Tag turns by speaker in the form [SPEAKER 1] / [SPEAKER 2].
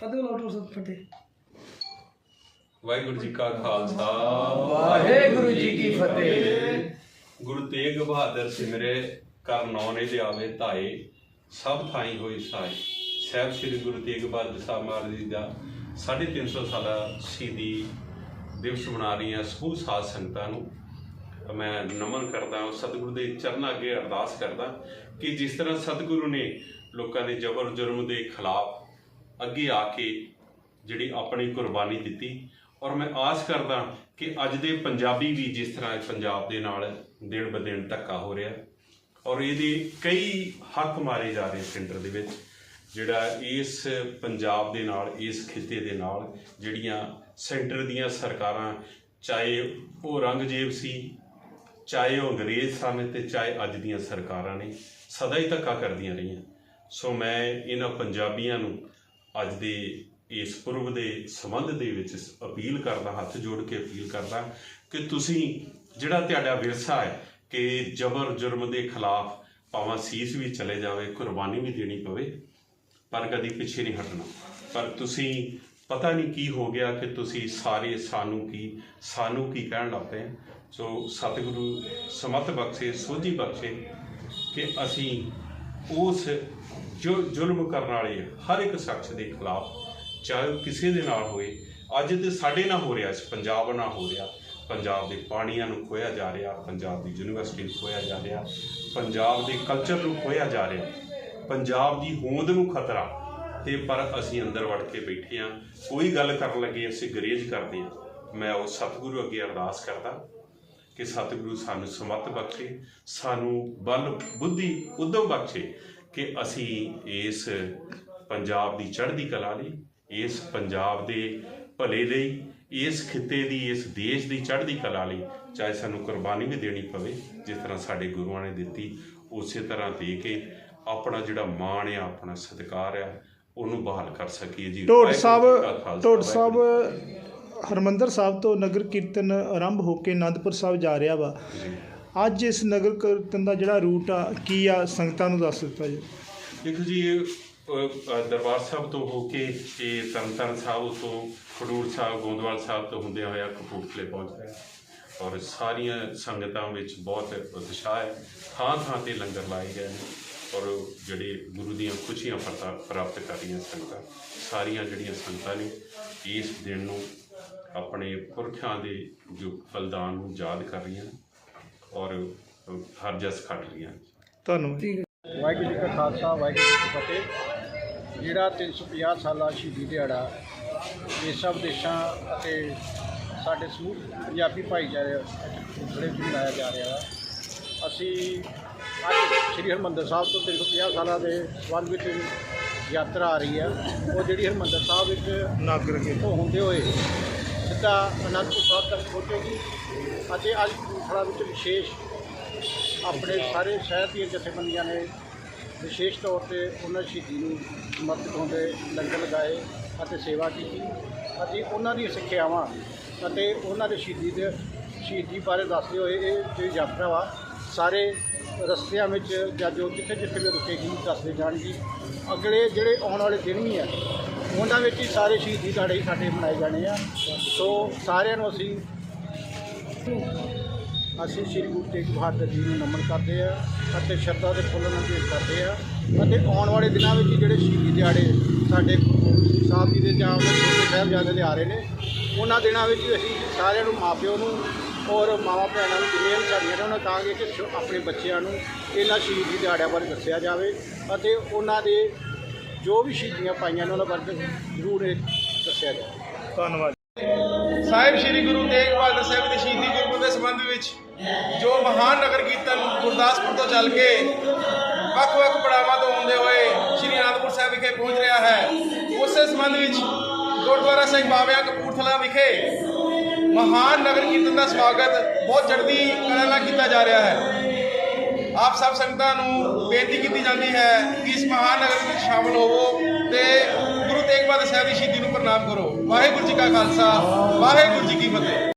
[SPEAKER 1] ਫਤਿਹ lotto ਸਤ ਫਤਿਹ
[SPEAKER 2] ਵਾਹਿਗੁਰੂ ਜੀ ਕਾ ਖਾਲਸਾ।
[SPEAKER 1] ਵਾਹਿਗੁਰੂ ਜੀ ਕੀ ਫਤਿਹ।
[SPEAKER 2] ਗੁਰੂ ਤੇਗ ਬਹਾਦਰ ਸਿਮਰੇ ਕਰ ਨੌ ਨੇ ਲਿਆਵੇ ਧਾਏ ਸਭ ਥਾਈ ਹੋਈ ਸਾਈ ਸਾਹਿਬ ਸ੍ਰੀ ਗੁਰੂ ਤੇਗ ਬਹਾਦਰ ਸਾਹਿਬ ਮਹਾਰਾਜ ਜੀ ਦਾ 350 ਸਾਲਾ ਸ਼ਹੀਦੀ ਦਿਵਸ ਮਨਾ ਰਹੀਆਂ ਸਮੂਹ ਸਾਧ ਸੰਗਤਾਂ ਨੂੰ। ਮੈਂ ਨਮਨ ਕਰਦਾ ਹਾਂ ਸਤਿਗੁਰੂ ਦੇ ਚਰਨਾਂ ਅੱਗੇ ਅਰਦਾਸ ਕਰਦਾ ਕਿ ਜਿਸ ਤਰ੍ਹਾਂ ਸਤਿਗੁਰੂ ਨੇ ਲੋਕਾਂ ਦੇ ਜ਼ਬਰ ਜੁਰਮ ਦੇ ਖਿਲਾਫ ਅੱਗੇ ਆ ਕੇ ਜਿਹੜੀ ਆਪਣੀ ਕੁਰਬਾਨੀ ਦਿੱਤੀ। ਔਰ ਮੈਂ ਆਸ ਕਰਦਾ ਕਿ ਅੱਜ ਦੇ ਪੰਜਾਬੀ ਵੀ ਜਿਸ ਤਰ੍ਹਾਂ ਪੰਜਾਬ ਦੇ ਨਾਲ ਦਿਨ ਬ ਦਿਨ ਧੱਕਾ ਹੋ ਰਿਹਾ ਔਰ ਇਹਦੇ ਕਈ ਹੱਕ ਮਾਰੇ ਜਾ ਰਹੇ ਸੈਂਟਰ ਦੇ ਵਿੱਚ, ਜਿਹੜਾ ਇਸ ਪੰਜਾਬ ਦੇ ਨਾਲ, ਇਸ ਖਿੱਤੇ ਦੇ ਨਾਲ ਜਿਹੜੀਆਂ ਸੈਂਟਰ ਦੀਆਂ ਸਰਕਾਰਾਂ, ਚਾਹੇ ਉਹ ਰੰਗਜੇਬ ਸੀ, ਚਾਹੇ ਉਹ ਅੰਗਰੇਜ਼ ਸਨ ਤੇ ਚਾਹੇ ਅੱਜ ਦੀਆਂ ਸਰਕਾਰਾਂ ਨੇ, ਸਦਾ ਹੀ ਧੱਕਾ ਕਰਦੀਆਂ ਰਹੀਆਂ। ਸੋ ਮੈਂ ਇਹਨਾਂ ਪੰਜਾਬੀਆਂ ਨੂੰ ਅੱਜ ਦੇ ਇਸ ਪੁਰਬ ਦੇ ਸੰਬੰਧ ਦੇ ਵਿੱਚ ਅਪੀਲ ਕਰਦਾ, ਹੱਥ ਜੋੜ ਕੇ ਅਪੀਲ ਕਰਦਾ ਕਿ ਤੁਸੀਂ ਜਿਹੜਾ ਤੁਹਾਡਾ ਵਿਰਸਾ ਹੈ ਕਿ ਜ਼ਬਰ ਜੁਰਮ ਦੇ ਖਿਲਾਫ ਭਾਵੇਂ ਸੀਸ ਵੀ ਚਲੇ ਜਾਵੇ, ਕੁਰਬਾਨੀ ਵੀ ਦੇਣੀ ਪਵੇ, ਪਰ ਕਦੀ ਪਿੱਛੇ ਨਹੀਂ ਹਟਣਾ। ਪਰ ਤੁਸੀਂ ਪਤਾ ਨਹੀਂ ਕੀ ਹੋ ਗਿਆ ਕਿ ਤੁਸੀਂ ਸਾਰੇ ਸਾਨੂੰ ਕੀ ਸਾਨੂੰ ਕੀ ਕਹਿਣ ਲੱਗ ਪਏ। ਸੋ ਸਤਿਗੁਰੂ ਸਮਤ ਬਖਸ਼ੇ, ਸੋਝੀ ਬਖਸ਼ੇ ਕਿ ਅਸੀਂ ਉਸ ਜੋ ਜ਼ੁਲਮ ਕਰਨ ਵਾਲੇ ਹਰ ਇੱਕ ਸ਼ਖਸ ਦੇ ਖਿਲਾਫ, ਚਾਹੇ ਉਹ ਕਿਸੇ ਦੇ ਨਾਲ ਹੋਏ ਅੱਜ ਤੇ ਸਾਡੇ ਨਾਲ ਹੋ ਰਿਹਾ ਇਸ ਪੰਜਾਬ ਨਾਲ ਹੋ ਰਿਹਾ, ਪੰਜਾਬ ਦੇ ਪਾਣੀਆਂ ਨੂੰ ਖੋਇਆ ਜਾ ਰਿਹਾ, ਪੰਜਾਬ ਦੀ ਯੂਨੀਵਰਸਿਟੀ ਨੂੰ ਖੋਇਆ ਜਾ ਰਿਹਾ, ਪੰਜਾਬ ਦੇ ਕਲਚਰ ਨੂੰ ਖੋਇਆ ਜਾ ਰਿਹਾ, ਪੰਜਾਬ ਦੀ ਹੋਂਦ ਨੂੰ ਖਤਰਾ, ਤੇ ਪਰ ਅਸੀਂ ਅੰਦਰ ਵੜ ਕੇ ਬੈਠੇ ਆ ਕੋਈ ਗੱਲ ਕਰਨ ਲੱਗੇ, ਅਸੀਂ ਗਰੇਜ ਕਰਦੇ ਆ ਮੈਂ ਉਹ ਸਤਿਗੁਰੂ ਅੱਗੇ ਅਰਦਾਸ ਕਰਦਾ ਕਿ ਸਤਿਗੁਰੂ ਸਾਨੂੰ ਸਮਤ ਬਖਸ਼ੇ, ਸਾਨੂੰ ਬਲ, ਬੁੱਧੀ ਉਦਮ ਬਖਸ਼ੇ ਕਿ ਅਸੀਂ ਇਸ ਪੰਜਾਬ ਦੀ ਚੜ੍ਹਦੀ ਕਲਾ ਲਈ ਇਸ ਪੰਜਾਬ ਦੇ ਭਲੇ ਲਈ ਇਸ ਖਿੱਤੇ ਦੀ ਇਸ ਦੇਸ਼ ਦੀ ਚੜ੍ਹਦੀ ਕਲਾ ਲਈ ਚਾਹੇ ਸਾਨੂੰ ਕੁਰਬਾਨੀ ਵੀ ਦੇਣੀ ਪਵੇ ਜਿਸ ਤਰ੍ਹਾਂ ਸਾਡੇ ਗੁਰੂਆਂ ਨੇ ਦਿੱਤੀ ਉਸੇ ਤਰ੍ਹਾਂ ਦੇ ਕੇ ਆਪਣਾ ਜਿਹੜਾ ਮਾਣ ਆ ਆਪਣਾ ਸਤਿਕਾਰ ਆ ਉਹਨੂੰ ਬਹਾਲ ਕਰ ਸਕੀਏ ਜੀ।
[SPEAKER 3] ਢੋਡ ਸਾਹਿਬ ਢੋਡ ਸਾਹਿਬ ਹਰਮੰਦਰ ਸਾਹਿਬ ਤੋਂ ਨਗਰ ਕੀਰਤਨ ਆਰੰਭ ਹੋ ਕੇ ਆਨੰਦਪੁਰ ਸਾਹਿਬ ਜਾ ਰਿਹਾ ਵਾ। ਅੱਜ ਇਸ ਨਗਰ ਕੀਰਤਨ ਦਾ ਜਿਹੜਾ ਰੂਟ ਆ, ਕੀ ਆ, ਸੰਗਤਾਂ ਨੂੰ ਦੱਸ ਦਿੱਤਾ ਜੀ
[SPEAKER 2] ਦੇਖੋ ਜੀ, ਇਹ ਦਰਬਾਰ ਸਾਹਿਬ ਤੋਂ ਹੋ ਕੇ ਇਹ ਤਰਨਤਾਰਨ ਸਾਹਿਬ ਤੋਂ, ਖਡੂਰ ਸਾਹਿਬ, ਗੋਂਦਵਾਲ ਸਾਹਿਬ ਤੋਂ ਹੁੰਦੇ ਹੋਇਆ ਕਪੂਰਥਲੇ ਪਹੁੰਚ ਰਿਹਾ ਔਰ ਸਾਰੀਆਂ ਸੰਗਤਾਂ ਵਿੱਚ ਬਹੁਤ ਉਤਸ਼ਾਹ ਹੈ। ਥਾਂ ਥਾਂ ਤੇ ਲੰਗਰ ਲਾਏ ਗਏ ਨੇ ਔਰ ਜਿਹੜੇ ਗੁਰੂ ਦੀਆਂ ਖੁਸ਼ੀਆਂ ਪ੍ਰਾਪਤ ਪ੍ਰਾਪਤ ਕਰ ਰਹੀਆਂ ਸੰਗਤਾਂ, ਸਾਰੀਆਂ ਜਿਹੜੀਆਂ ਸੰਗਤਾਂ ਨੇ, ਇਸ ਦਿਨ ਨੂੰ ਆਪਣੇ ਪੁਰਖਾਂ ਦੇ ਜੋ ਬਲਿਦਾਨ ਨੂੰ ਯਾਦ ਕਰ ਰਹੀਆਂ ਔਰ ਅ, ਹਰ ਜਸ ਖੱਟ ਨੇ
[SPEAKER 3] ਧੰਨਵਾਦ
[SPEAKER 1] ਠੀਕ ਹੈ
[SPEAKER 4] ਵਾਹਿਗੁਰੂ ਜੀ ਕਾ ਖਾਲਸਾ ਵਾਹਿਗੁਰੂ ਜੀ ਕੀ ਫਤਿਹ। ਜਿਹੜਾ 350 ਸਾਲਾ ਸ਼ਹੀਦੀ ਦਿਹਾੜਾ ਦੇਸ਼ਾਂ ਵਿਦੇਸ਼ਾਂ ਅਤੇ ਸਾਡੇ ਸਮੂਹ ਪੰਜਾਬੀ ਭਾਈਚਾਰੇ ਜਿਹੜੇ ਵੀ ਮਨਾਇਆ ਜਾ ਰਿਹਾ ਵਾ ਅਸੀਂ ਅੱਜ ਸ੍ਰੀ ਹਰਿਮੰਦਰ ਸਾਹਿਬ ਤੋਂ 350 ਸਾਲਾਂ ਦੇ ਸੰਬੰਧ ਵਿੱਚ ਯਾਤਰਾ ਆ ਰਹੀ ਹੈ। ਉਹ ਜਿਹੜੀ ਹਰਿਮੰਦਰ ਸਾਹਿਬ ਵਿੱਚ
[SPEAKER 3] ਨਗਰ
[SPEAKER 4] ਤੋਂ ਹੁੰਦੇ ਹੋਏ ਸਿੱਧਾ ਅਨੰਦਪੁਰ ਸਾਹਿਬ ਤੱਕ ਪਹੁੰਚੇਗੀ ਅਤੇ ਅੱਜ ਕਪੂਰਥਲਾ ਵਿੱਚ ਵਿਸ਼ੇਸ਼ ਆਪਣੇ ਸਾਰੇ ਸ਼ਹਿਰ ਦੀਆਂ ਜਥੇਬੰਦੀਆਂ ਨੇ ਵਿਸ਼ੇਸ਼ ਤੌਰ ਤੇ ਉਹਨਾਂ ਸ਼ਹੀਦੀ ਨੂੰ ਸਮਰਪਿਤ ਹੁੰਦੇ ਲੰਗਰ ਲਗਾਏ ਅਤੇ ਸੇਵਾ ਕੀਤੀ ਅਤੇ ਉਹਨਾਂ ਦੀਆਂ ਸਿੱਖਿਆਵਾਂ ਅਤੇ ਉਹਨਾਂ ਦੇ ਸ਼ਹੀਦੀ ਦੇ ਸ਼ਹੀਦੀ ਬਾਰੇ ਦੱਸਦੇ ਹੋਏ ਇਹ ਜਿਹੜੀ ਯਾਤਰਾ ਵਾ, ਸਾਰੇ ਰਸਤਿਆਂ ਵਿੱਚ ਜਾਂ ਜੋ ਜਿੱਥੇ ਜਿੱਥੇ ਵੀ ਰੁਕੇਗੀ, ਦੱਸਦੇ ਜਾਣਗੇ। ਅਗਲੇ ਜਿਹੜੇ ਆਉਣ ਵਾਲੇ ਦਿਨ ਵੀ ਆ ਉਹਨਾਂ ਵਿੱਚ ਹੀ ਸਾਰੇ ਸ਼ਹੀਦੀ ਦਿਹਾੜੇ ਹੀ ਸਾਡੇ ਮਨਾਏ ਜਾਣੇ ਆ। ਸੋ ਸਾਰਿਆਂ ਨੂੰ ਅਸੀਂ ਅਸੀਂ ਸ੍ਰੀ ਗੁਰੂ ਤੇਗ ਬਹਾਦਰ ਜੀ ਨੂੰ ਨਮਨ ਕਰਦੇ ਆ ਅਤੇ ਸ਼ਰਧਾ ਦੇ ਫੁੱਲ ਨੂੰ ਪੇਸ਼ ਕਰਦੇ ਆ ਅਤੇ ਆਉਣ ਵਾਲੇ ਦਿਨਾਂ ਵਿੱਚ ਜਿਹੜੇ ਸ਼ਹੀਦੀ ਦਿਹਾੜੇ ਸਾਡੇ ਸਾਹਿਬ ਜੀ ਦੇ ਜਾਂ ਉਹਨਾਂ ਛੋਟੇ ਸਾਹਿਬਜ਼ਾਦੇ ਦੇ ਆ ਰਹੇ ਨੇ, ਉਹਨਾਂ ਦਿਨਾਂ ਵਿੱਚ ਵੀ ਅਸੀਂ ਸਾਰਿਆਂ ਨੂੰ ਮਾਪਿਓ ਨੂੰ ਔਰ ਮਾਵਾਂ ਭੈਣਾਂ ਨੂੰ ਜਿੰਨੀਆਂ ਵੀ ਸਾਡੀਆਂ ਨੇ ਉਹਨਾਂ ਨੂੰ ਕਹਾਂਗੇ ਕਿ ਆਪਣੇ ਬੱਚਿਆਂ ਨੂੰ ਇਹਨਾਂ ਸ਼ਹੀਦੀ ਦਿਹਾੜਿਆਂ ਬਾਰੇ ਦੱਸਿਆ ਜਾਵੇ ਅਤੇ ਉਹਨਾਂ ਦੇ ਜੋ ਵੀ ਸ਼ਹੀਦੀਆਂ ਪਾਈਆਂ ਨੇ ਉਹਨਾਂ ਬਾਰੇ ਜ਼ਰੂਰ ਇਹ ਦੱਸਿਆ ਜਾਵੇ।
[SPEAKER 3] ਧੰਨਵਾਦ।
[SPEAKER 5] ਸਾਹਿਬ ਸ੍ਰੀ ਗੁਰੂ ਤੇਗ ਬਹਾਦਰ ਸਾਹਿਬ ਦੀ ਸ਼ਹੀਦੀ ਗੁਰਪੁਰਬ ਦੇ ਸੰਬੰਧ ਵਿੱਚ ਜੋ ਮਹਾਨ ਨਗਰ ਕੀਰਤਨ ਗੁਰਦਾਸਪੁਰ ਤੋਂ ਚੱਲ ਕੇ ਵੱਖ-ਵੱਖ ਪੜਾਵਾਂ ਤੋਂ ਹੁੰਦੇ ਹੋਏ ਸ੍ਰੀ ਅਨੰਦਪੁਰ ਸਾਹਿਬ ਵਿਖੇ ਪਹੁੰਚ ਰਿਹਾ ਹੈ, ਉਸੇ ਸੰਬੰਧ ਵਿੱਚ ਗੁਰਦੁਆਰਾ ਸਿੰਘ ਬਾਵਿਆਂ ਕਪੂਰਥਲਾ ਵਿਖੇ ਮਹਾਨ ਨਗਰ ਕੀਰਤਨ ਦਾ ਸਵਾਗਤ ਬਹੁਤ ਜੜਦੀ ਕਲਾ ਨਾਲ ਕੀਤਾ ਜਾ ਰਿਹਾ ਹੈ। ਆਪ ਸਭ ਸੰਗਤਾਂ ਨੂੰ ਬੇਨਤੀ ਕੀਤੀ ਜਾਂਦੀ ਹੈ ਕਿ ਇਸ ਮਹਾਨਗਰ ਵਿੱਚ ਸ਼ਾਮਲ ਹੋਵੋ ਤੇ ਗੁਰੂ ਤੇਗ ਬਹਾਦਰ ਸਾਹਿਬ ਦੀ ਸ਼ਹੀਦੀ ਨੂੰ ਪ੍ਰਣਾਮ ਕਰੋ। ਵਾਹਿਗੁਰੂ ਜੀ ਕਾ ਖਾਲਸਾ, ਵਾਹਿਗੁਰੂ ਜੀ ਕੀ ਫਤਿਹ।